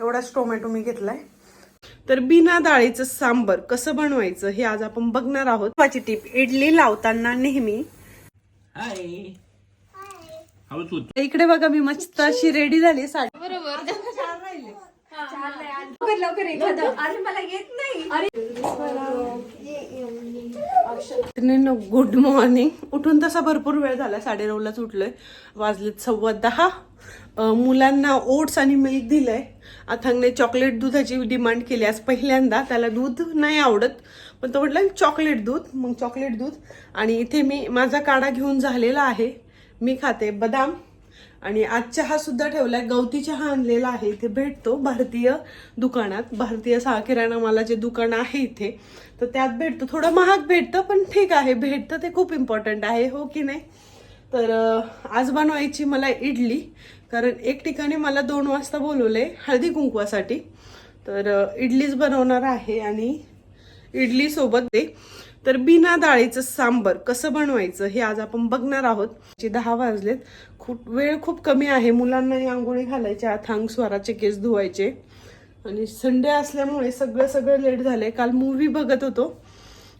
एवढाच टोमॅटो मी घेतलाय. तर बिना डाळीचं सांबर कसं बनवायचं हे आज आपण बघणार आहोत. माझी टीप इडली लावताना नेहमी. इकडे बघा मी मस्त अशी रेडी झाली साडी. लवकर लवकर एखादं अरे मला येत नाही. गुड मॉर्निंग उठून तसा भरपूर वेळ झाला साडे नऊलाच उठलोय. वाजलेत सव्वा दहा. मुलांना ओट्स आणि मिल्क दिलंय. अथांगने चॉकलेट दुधाची डिमांड केली आज पहिल्यांदा त्याला दूध नाही आवडत. पण तो म्हटलं चॉकलेट दूध. मग चॉकलेट दूध. आणि इथे मी माझा काढा घेऊन झालेला आहे. मी खाते बदाम. आणि आज चहा सुद्धा आहे गवती चहा आणलेला आहे. इथे भेटतो भारतीय दुकानात. भारतीय सहा किराणा मालाचे दुकान आहे इथे. तर त्यात भेटतो. थोडं महाग भेटतं पण ठीक आहे. भेटतं ते खूप इम्पॉर्टंट आहे. हो की नाही? तर आज बनवायची मला इडली कारण एक ठिकाणी मला दोन वाजता बोलवले हळदी कुंकवासाठी. तर इडलीच बनवणार आहे आणि इडलीसोबत दे तर बिना डाळीचं सांबर कसं बनवायचं हे आज आपण बघणार आहोत. जे दहा वाजलेत. खूप वेळ खूप कमी आहे. मुलांनाही आंघोळी घालायच्या थांग स्वाराचे केस धुवायचे. आणि संडे असल्यामुळे सगळं सगळं लेट झालंय. काल मूवी बघत होतो.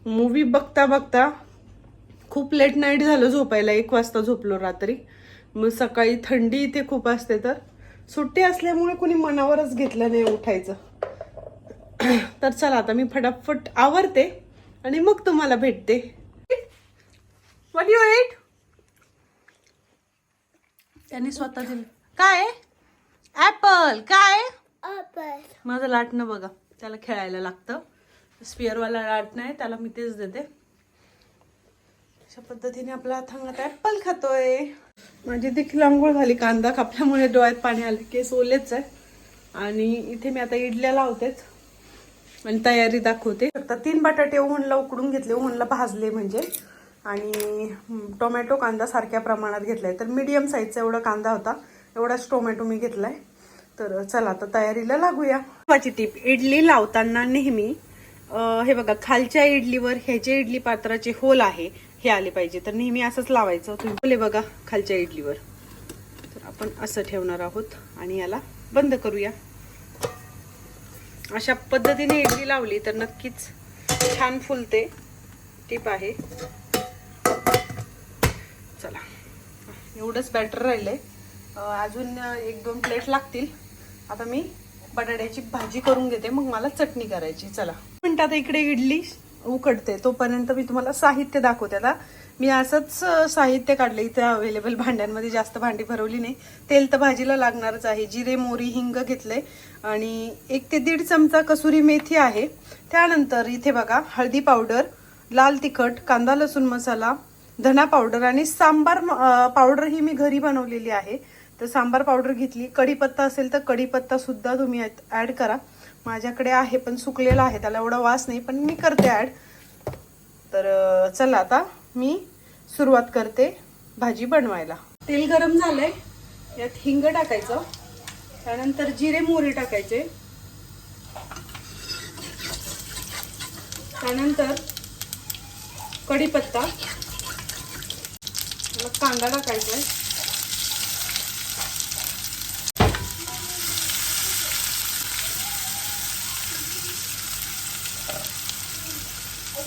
मूवी बघता बघता खूप लेट नाईट झालं झोपायला एक वाजता झोपलो रात्री. मग सकाळी थंडी इथे खूप असते तर. सुट्टी असल्यामुळे कुणी मनावरच घेतलं नाही उठायचं. तर चला आता मी फटाफट आवरते आणि मग तुम्हाला भेटते. व्हॉट यू एट त्यांनी स्वतः दिलं. काय? ऍपल काय? माझं लाटणं बघा. त्याला खेळायला लागतं. स्पिअरवाला लाटणं आहे त्याला मी तेच देते. अशा पद्धतीने आपला अथांगात ऍपल खातोय. माझी देखील आंघोळ झाली कांदा कापल्यामुळे डोळ्यात पाणी आले केस ओलेच आहे आणि इथे मी आता इडल्या लावतेच. आणि तयारी दाखवते. आता तीन बटाटे ओव्हनला उकडून घेतले ओव्हनला भाजले म्हणजे. आणि टोमॅटो कांदा सारख्या प्रमाणात घेतलाय. तर मीडियम साईजचा एवढा कांदा होता. एवढाच टोमॅटो मी घेतलाय. तर चला आता तयारीला लागूया. माझी टीप इडली लावताना नेहमी हे बघा खालच्या इडलीवर ह्याचे इडली पात्राचे होल आहे हे आले पाहिजे. तर नेहमी असंच लावायचं. तुम्ही बोले बघा खालच्या इडलीवर. तर आपण असं ठेवणार आहोत आणि याला बंद करूया. अशा पद्धतीने इडली लावली तर नक्कीच छान फुलते. टीप आहे. चला. एवढंच बॅटर राहिलंय. अजून एक दोन प्लेट लागतील. आता मी बटाट्याची भाजी करून घेते. मग मला चटणी करायची. चला. मिनिटात इकडे इडली उकडते तोपर्यंत मी तुम्हाला साहित्य दाखवते. आता मी असंच साहित्य काढलं इथे अवेलेबल भांड्यांमध्ये जास्त भांडी भरवली नाही. तेल तर भाजीला लागणारच आहे. जिरे मोरी हिंग घेतले. आणि एक ते दीड चमचा कसुरी मेथी आहे. त्यानंतर इथे बघा हळदी पावडर लाल तिखट कांदा लसूण मसाला धना पावडर आणि सांबार पावडर ही मी घरी बनवलेली आहे. तर सांबार पावडर घेतली. कढीपत्ता असेल तर कढीपत्ता सुद्धा तुम्ही ॲड करा. माझ्याकडे आहे पण सुकलेला आहे. त्याला एवढा वास नाही पण मी करते ॲड तर चला आता मी सुरुवात करते भाजी बनवायला. तेल गरम झालंय. यात हिंग टाकायचं. त्यानंतर जिरे मोहरी टाकायचे. त्यानंतर कढीपत्ता. कांदा टाकायचा आहे.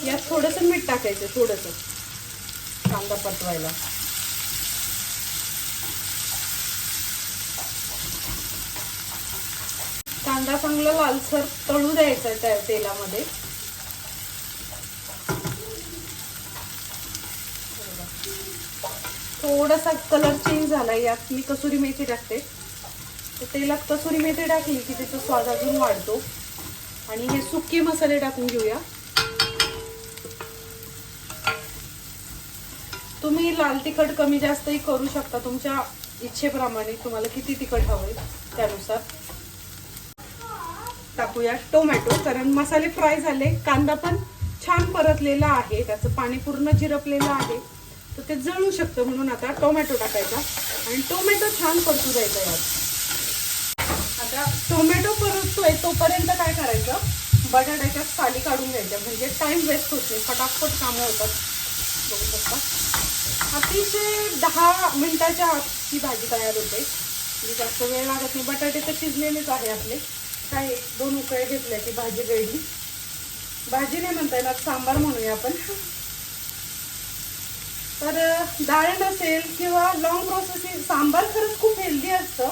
यात थोडंसं मीठ टाकायचं थोडंसं. कांदा परतवायला. कांदा चांगला लालसर तळू द्यायचा त्या तेलामध्ये. थोडासा कलर चेंज झाला यात मी कसुरी मेथी टाकते. तर तेलात कसुरी मेथी टाकली की त्याचा स्वाद अजून वाढतो. आणि हे सुके मसाले टाकून घेऊया. तुम्ही लाल तिखट कमी जास्तही करू शकता. तुमच्या इच्छेप्रमाणे तुम्हाला किती तिखट हवंय त्यानुसार. टाकूया टोमॅटो कारण मसाले फ्राय झाले कांदा पण छान परतलेला आहे त्याचं पाणी पूर्ण जिरपलेलं आहे. तर ते जळू शकतं म्हणून आता टोमॅटो टाकायचा. आणि टोमॅटो छान परतू द्यायचा यात. आता टोमॅटो परततोय तोपर्यंत काय करायचं? बटाट्याच्या साली काढून घ्यायच्या. म्हणजे टाइम वेस्ट होत नाही. फटाफट कामं होतात. बघू शकता. अतिशय दहा मिनिटाच्या आत ही भाजी तयार होते. म्हणजे जास्त वेळ लागत नाही. बटाटे तर शिजलेलेच आहे आपले. काय दोन उकळे घेतल्या की भाजी गळली भाजी नाही म्हणता येणार सांबार म्हणूया आपण. तर डाळ नसेल किंवा लॉंग प्रोसेसिंग सांबार खरंच खूप हेल्दी असतं.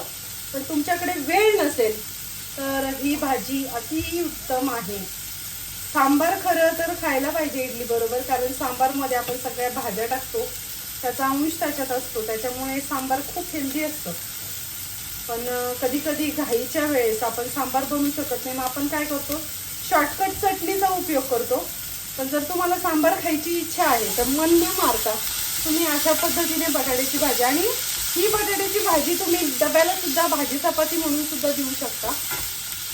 पण तुमच्याकडे वेळ नसेल तर ही भाजी अति उत्तम आहे. सांबार खरं तर खायला पाहिजे इडली बरोबर कारण सांबारमध्ये आपण सगळ्या भाज्या टाकतो. त्याचा अंश त्याच्यात असतो. त्याच्यामुळे सांबार खूप हेल्दी असतं. पण कधी कधी घाईच्या वेळेस आपण सांबार बनवू शकत नाही. मग आपण काय करतो? शॉर्टकट चटणीचा उपयोग करतो. पण जर तुम्हाला सांबार खायची इच्छा आहे तर मन न मारता तुम्ही अशा पद्धतीने बटाट्याची भाजी आणि ही बटाट्याची भाजी तुम्ही डब्याला सुद्धा भाजी चपाती म्हणून सुद्धा देऊ शकता.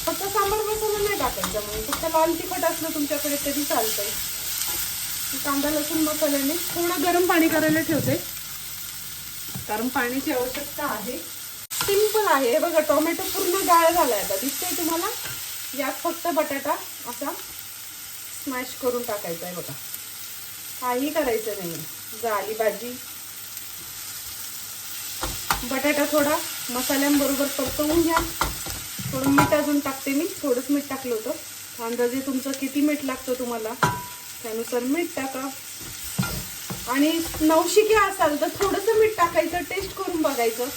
फक्त सांबार मसाला नाही टाकायचा. म्हणून फक्त लाल तिखट असलं तुमच्याकडे तरी चालतंय. कांदा लसूण मसाल्याने थोडं गरम पाणी करायला ठेवते. कारण पाण्याची आवश्यकता आहे. सिंपल आहे. हे बघा टोमॅटो पूर्ण गाळ आहे आता दिसतंय तुम्हाला? यात फक्त बटाटा असा स्मॅश करून टाकायचा आहे बघा. काही करायचं नाही झाली भाजी. बटाटा थोडा मसाल्यांबरोबर परतवून घ्या. थोडं मीठ अजून टाकते मी. थोडंच मीठ टाकलं होतं. अंदाजे तुमचं किती मीठ लागतं तुम्हाला? त्यानुसार मीठ टाका. आणि नवशिके असाल तर थोडंसं मीठ टाकायचं टेस्ट करून बघायचं.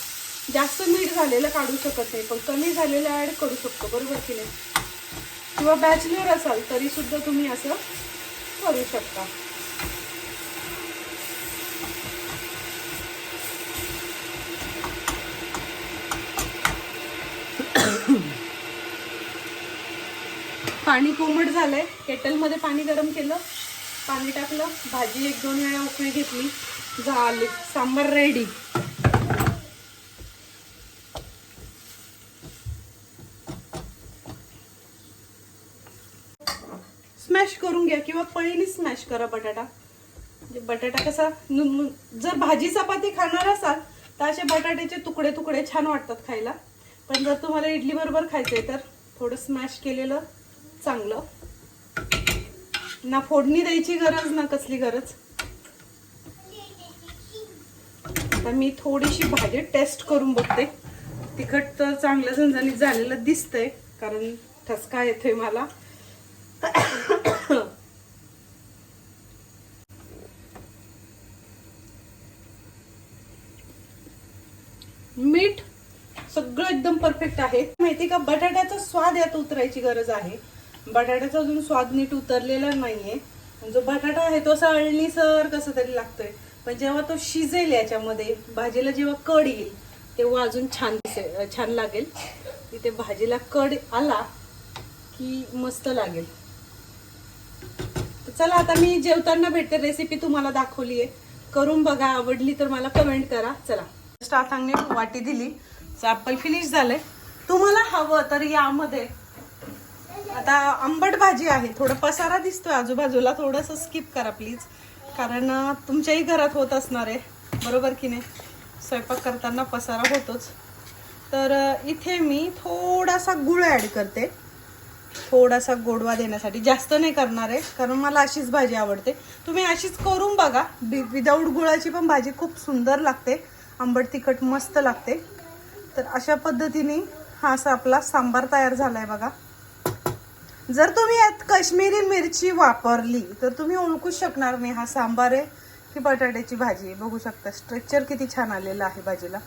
जास्त मीठ झालेलं काढू शकत नाही पण कमी झालेलं ॲड करू शकतो बरोबर की नाही? किंवा बॅचलर असाल तरी सुद्धा तुम्ही असं करू शकता. पाणी कोमट झालंय. केटलमध्ये पाणी गरम केलं. पाणी टाकलं भाजी एक दोन वेळा उकळी घेतली. झाली. सांबार रेडी स्मॅश करून घ्या किंवा पळीने स्मॅश करा बटाटा. म्हणजे बटाटा कसा जर भाजी चपाती खाणार असाल तर असे बटाट्याचे तुकडे तुकडे छान वाटतात खायला. पण जर तुम्हाला इडली बरोबर खायचंय तर थोडं स्मॅश केलेलं चांगलं. ना फोडणी द्यायची गरज ना कसली गरज? आता मी थोडीशी भाजी टेस्ट करून बघते. तिखट तर चांगलं झणझणीत झालेलं दिसतंय कारण ठसका येतोय मला. मीठ सगळं एकदम परफेक्ट आहे. माहिती का? बटाट्याचा स्वाद यात उतरायची गरज आहे. बटाट्याचा अजून स्वाद नीट उतरलेला नाहीये. जो बटाटा आहे तो असा अळणीसर कसं तरी लागतोय. पण जेव्हा तो शिजेल याच्यामध्ये भाजीला जेव्हा कड येईल तेव्हा अजून छान छान लागेल. तिथे भाजीला कड आला की मस्त लागेल. चला आता मी जेवताना भेटते. रेसिपी तुम्हाला दाखवली आहे. करून बघा आवडली तर मला कमेंट करा. चला. स्टार्थांगने वाटी दिली. चापल फिनिश झालंय. तुम्हाला हवं तर यामध्ये आता आंबट भाजी आहे. थोडं पसारा दिसतोय आजूबाजूला. थोडंसं स्किप करा प्लीज कारण तुमच्याही घरात होत असणार आहे. बरोबर की नाही? स्वयंपाक करताना पसारा होतोच. तर इथे मी थोडासा गुळ ॲड करते. थोडासा गोडवा देण्यासाठी. जास्त नाही करणार आहे कारण मला अशीच भाजी आवडते. तुम्ही अशीच करून बघा. विदाऊट गुळाची पण भाजी खूप सुंदर लागते. आंबट तिखट मस्त लागते. तर अशा पद्धतीने हा असा आपला सांबार तयार झाला आहे बघा. जर तुम्ही यात काश्मीरी मिरची वापरली तर तुम्ही ओळखूच शकणार नाही हा सांबार आहे की बटाट्याची भाजी आहे. बघू शकता स्ट्रक्चर किती छान आलेलं आहे भाजीला.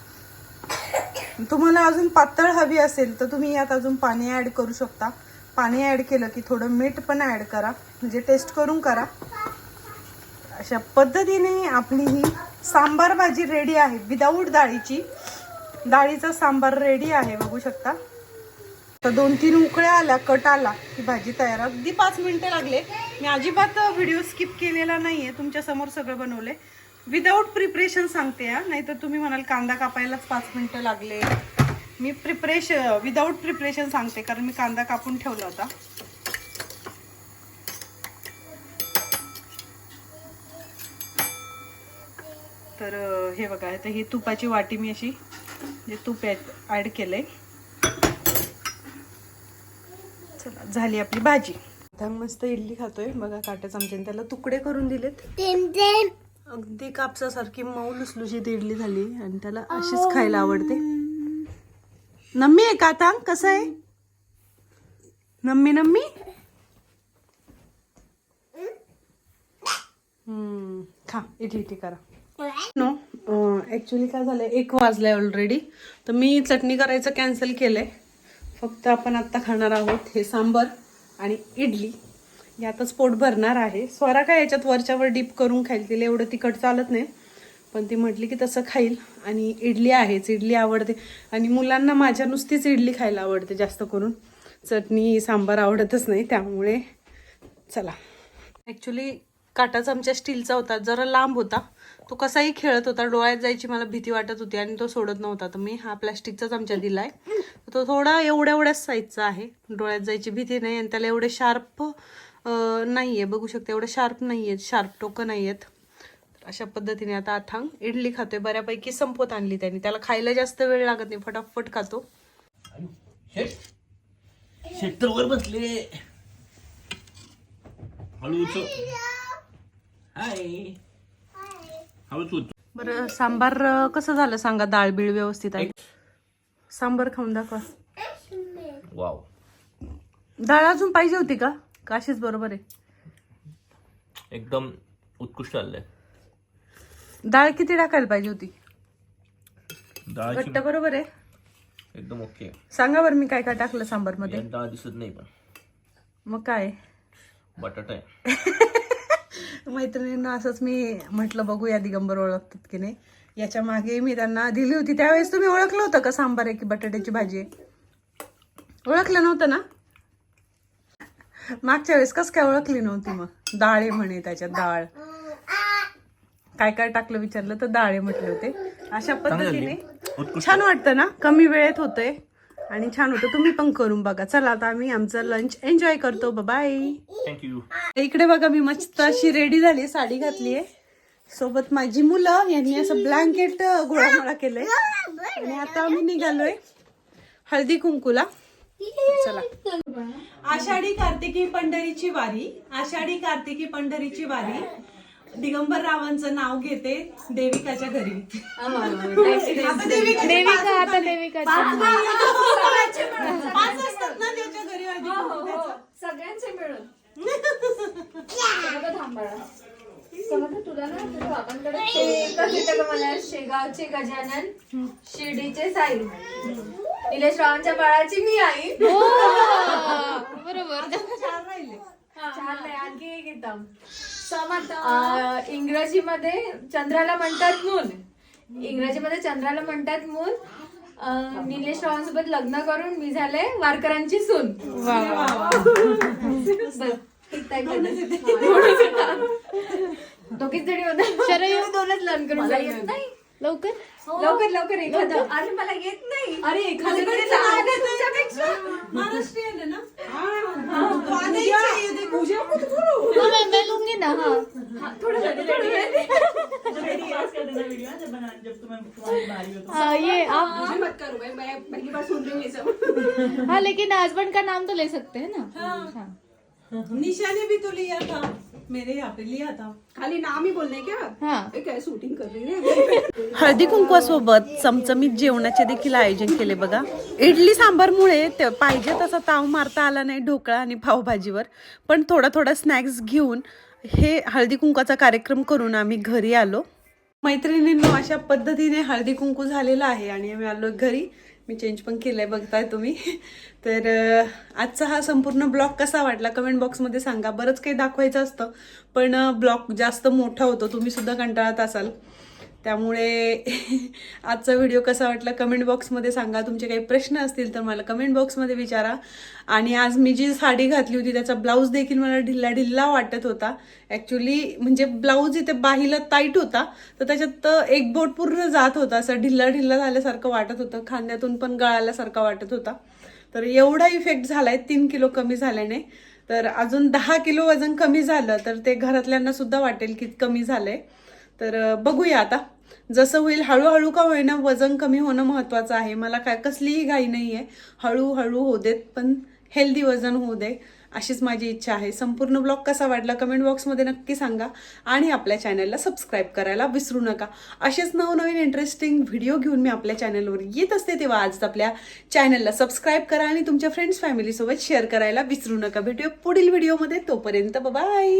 तुम्हाला अजून पातळ हवी असेल तर तुम्ही यात अजून पाणी ॲड करू शकता. पाणी ॲड केलं की थोडं मीठ पण ॲड करा. म्हणजे टेस्ट करून करा. अशा पद्धतीने आपली ही सांबार भाजी रेडी आहे. विदाऊट डाळीची. डाळीचा सांबार रेडी आहे बघू शकता. तर दोन तीन उकळ्या आल्या कट आला की भाजी तयार अगदी पाच मिनिटं लागले. मी अजिबात व्हिडिओ स्किप केलेला नाही आहे तुमच्यासमोर सगळं बनवले विदाऊट प्रिपरेशन सांगते हा. नाहीतर तुम्ही म्हणाल कांदा कापायलाच पाच मिनिटं लागले. मी प्रिपरेशन विदाऊट प्रिपरेशन सांगते कारण मी कांदा कापून ठेवला होता. तर हे बघा आता ही तुपाची वाटी मी अशी जे तूप ॲड केलंय. चला झाली आपली भाजी. आता मस्त इडली खातोय. बघा काट्या चमच्याने त्याला तुकडे करून दिलेत. अगदी कापसासारखी मऊ लुसलुशीत इडली झाली आणि त्याला अशीच खायला आवडते. नम्मी आहे का आता? कसं आहे? नम्मी नम्मी? हम्म, खा इडली इडली करा. नो ॲक्च्युली काय झालं एक वाजलाय ऑलरेडी तर मी चटणी करायचं कॅन्सल केलंय. फक्त आपण आत्ता खाणार आहोत हे सांबर आणि इडली. यातच पोट भरणार आहे. स्वरा काय याच्यात वरच्यावर डीप करून खाईल तिला एवढं तिखट चालत नाही. पण ती म्हटली की तसं खाईल आणि इडली आहेच. इडली आवडते. आणि मुलांना माझ्या नुसतीच इडली खायला आवडते जास्त करून. चटणी सांबार आवडतच नाही. त्यामुळे चला. ॲक्च्युली काटा चमचा स्टीलचा होता. जरा लांब होता. तो कसाही खेळत होता डोळ्यात जायची मला भीती वाटत होती आणि तो सोडत नव्हता. तर मी हा प्लॅस्टिकचा चमचा दिलाय. तो थोडा एवढ्या एवढ्याच साईजचा आहे. डोळ्यात जायची भीती नाही आणि त्याला एवढे शार्प नाही आहे बघू शकते एवढे शार्प नाही आहेत शार्प टोकं नाही आहेत अशा पद्धतीने आता अथांग इडली खातोय. बऱ्यापैकी संपवत आणली त्याने. त्याला खायला जास्त वेळ लागत नाही. फटाफट खातो. वर बसले. हाय बरं सांबार कसं झालं? सांगा डाळ बीळ व्यवस्थित आहे. सांबार खाऊन दाखवा. वाव. डाळ अजून पाहिजे होती का? का अशीच बरोबर आहे? एकदम उत्कृष्ट आलंय. डाळ किती टाकायला पाहिजे होती? डाळ घट्ट बरोबर आहे? एकदम ओके. सांगा बरं मी काय काय टाकलं सांबारमध्ये डाळ दिसत नाही पण. मग काय? बटाटा आहे. मैत्रिणींना असंच मी म्हटलं बघूया दिगंबर ओळखतात की नाही. याच्या मागे मी त्यांना दिली होती. त्यावेळेस तुम्ही ओळखलं होतं का सांबार आहे की बटाट्याची भाजी? आहे ओळखलं नव्हतं ना? मागच्या वेळेस कस काय ओळखली नव्हती मग? डाळ म्हणे त्याच्यात डाळ. काय काय टाकलं विचारलं तर डाळ म्हटले होते. अशा पद्धतीने छान वाटतं ना? कमी वेळेत होतंय. आणि छान होतं. तुम्ही पण करून बघा. चला आता आम्ही आमचं लंच एन्जॉय करतो. बाय थँक्यू इकडे बघा मी मस्त अशी रेडी झाली साडी घातली आहे. सोबत माझी मुलं यांनी असं ब्लँकेट गोळामोळा केलंय. आणि आता आम्ही निघालोय हळदी कुंकूला. चला. आषाढी कार्तिकी पंढरीची वारी आषाढी कार्तिकी पंढरीची वारी. दिगंबर रावांचं नाव घेते देविकाच्या घरी. आता देविका आता देविका पाच असतात ना त्याच्या घरी हळदी कुंकू त्याचं. सगळ्यांचे मिळून. थांबाळा तुला ना? तुझ्या बाबांकडे ते एकच येतं का मला शेगावचे गजानन शिर्डीचे साई. निलेश रावांच्या बाळाची मी आई. राहिले चार नाही आणखी एक येतं अं, इंग्रजीमध्ये चंद्राला म्हणतात मून. इंग्रजीमध्ये चंद्राला म्हणतात मून. निलेश रावांसोबत लग्न करून मी झाले वारकरांची सून. आहे, दोघीच जणी शरयू? दोनच लग्न करून. येत नाही. लवकर? लवकर लवकर एखादं. अरे मला येत नाही. अरे एखादं तरी लहान आहे तुझ्यापेक्षा. महाराष्ट्रीयन आहे ना तो आधी इच्छा आहे, ते पूजा मत करू. हो, मैं मैं लूंगी ना हाँ हाँ ये आप मुझे मत करो भाई मैं पहली बार सुन रही हूँ ये सब हाँ लेकिन हस्बैंड का नाम तो ले सकते हैं ना हाँ निशा ने भी तो लिया था मेरे यहाँ पे लिया था खाली नाम ही बोलने क्या हाँ ये क्या शूटिंग कर रही है हळदी कुंकवासोबत चमचमीत जेवणाचे देखील आयोजन केले बघा इडली सांबारमुळे पाहिजे तसा ताव मारता आला नाही ढोकळा आणि पावभाजीवर पण थोडा थोडा स्नॅक्स घेऊन हे हळदी कुंकाचा कार्यक्रम करून आम्ही घरी आलो. मैत्रिणींनो अशा पद्धतीने हळदी कुंकू झालेला आहे आणि आम्ही आलो घरी. मी चेंज पण केलं आहे बघताय तुम्ही. तर आजचा हा संपूर्ण ब्लॉग कसा वाटला कमेंट बॉक्समध्ये सांगा. बरंच काही दाखवायचं असतं पण ब्लॉग जास्त मोठा होतो. तुम्ही सुद्धा कंटाळत असाल. त्यामुळे आजचा व्हिडिओ कसा वाटला कमेंट बॉक्समध्ये सांगा. तुमचे काही प्रश्न असतील तर मला कमेंट बॉक्समध्ये विचारा. आणि आज मी जी साडी घातली होती त्याचा ब्लाऊज देखील मला ढिल्ला ढिल्ला वाटत होता. ॲक्च्युली म्हणजे ब्लाऊज इथे बाहीला टाईट होता तर त्याच्यात एक बोट पूर्ण जात होता. असं ढिल्ला ढिल्ला झाल्यासारखं वाटत होतं. खांद्यातून पण गळाल्यासारखा वाटत होता. तर एवढा इफेक्ट झालाय तीन किलो कमी झाल्याने. तर अजून दहा किलो वजन कमी झालं तर ते घरातल्यांना सुद्धा वाटेल की कमी झालंय. तर बघूया आता. जसं होईल हळूहळू का होईना वजन कमी होणं महत्वाचं आहे. मला काय कसलीही घाई नाही आहे हळूहळू होऊ देत पण हेल्दी वजन होऊ दे अशीच माझी इच्छा आहे. संपूर्ण ब्लॉग कसा वाटला कमेंट बॉक्समध्ये नक्की सांगा. आणि आपल्या चॅनलला सबस्क्राईब करायला विसरू नका. असेच नवनवीन इंटरेस्टिंग व्हिडिओ घेऊन मी आपल्या चॅनलवर येत असते तेव्हा आज आपल्या चॅनलला सबस्क्राईब करा आणि तुमच्या फ्रेंड्स फॅमिलीसोबत शेअर करायला विसरू नका. भेटूया पुढील व्हिडिओमध्ये तोपर्यंत बाय